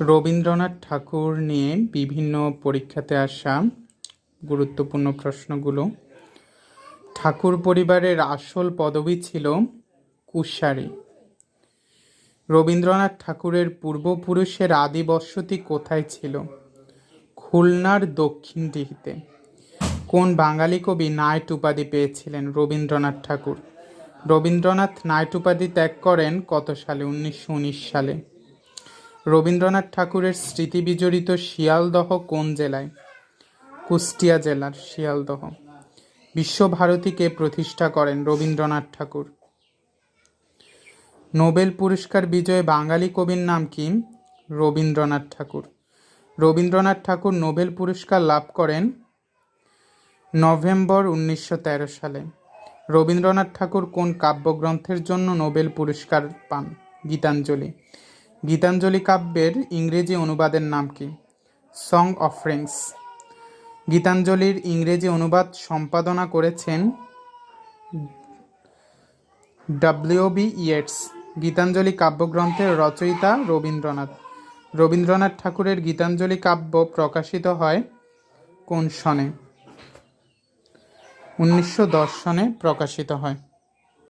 রবীন্দ্রনাথ ঠাকুর নিয়ে বিভিন্ন পরীক্ষাতে আসা গুরুত্বপূর্ণ প্রশ্নগুলো। ঠাকুর পরিবারের আসল পদবি ছিল কুশারী। রবীন্দ্রনাথ ঠাকুরের পূর্বপুরুষের আদি বসতি কোথায় ছিল? খুলনার দক্ষিণ দিঘিতে। কোন বাঙালি কবি নাইট উপাধি পেয়েছিলেন রবীন্দ্রনাথ ঠাকুর? রবীন্দ্রনাথ নাইট উপাধি ত্যাগ করেন কত সালে? উনিশশো উনিশ সালে। রবীন্দ্রনাথ ঠাকুরের স্মৃতি বিজড়িত শিয়ালদহ কোন জেলায়? কুষ্টিয়া জেলার শিয়ালদহ। বিশ্বভারতীকে প্রতিষ্ঠা করেন রবীন্দ্রনাথ ঠাকুর। নোবেল পুরস্কার বিজয়ী বাঙালি কবির নাম কি? রবীন্দ্রনাথ ঠাকুর। রবীন্দ্রনাথ ঠাকুর নোবেল পুরস্কার লাভ করেন নভেম্বর উনিশশো তেরো সালে। রবীন্দ্রনাথ ঠাকুর কোন কাব্যগ্রন্থের জন্য নোবেল পুরস্কার পান? গীতাঞ্জলি। গীতাঞ্জলি কাব্যের ইংরেজি অনুবাদের নাম কি? সং অফ অফরিংস গীতাঞ্জলির ইংরেজি অনুবাদ সম্পাদনা করেছেন ডাব্লিউবি ইয়েটস গীতাঞ্জলি কাব্যগ্রন্থের রচয়িতা রবীন্দ্রনাথ। রবীন্দ্রনাথ ঠাকুরের গীতাঞ্জলি কাব্য প্রকাশিত হয় কোন সনে? উনিশশো দশ সনে প্রকাশিত হয়।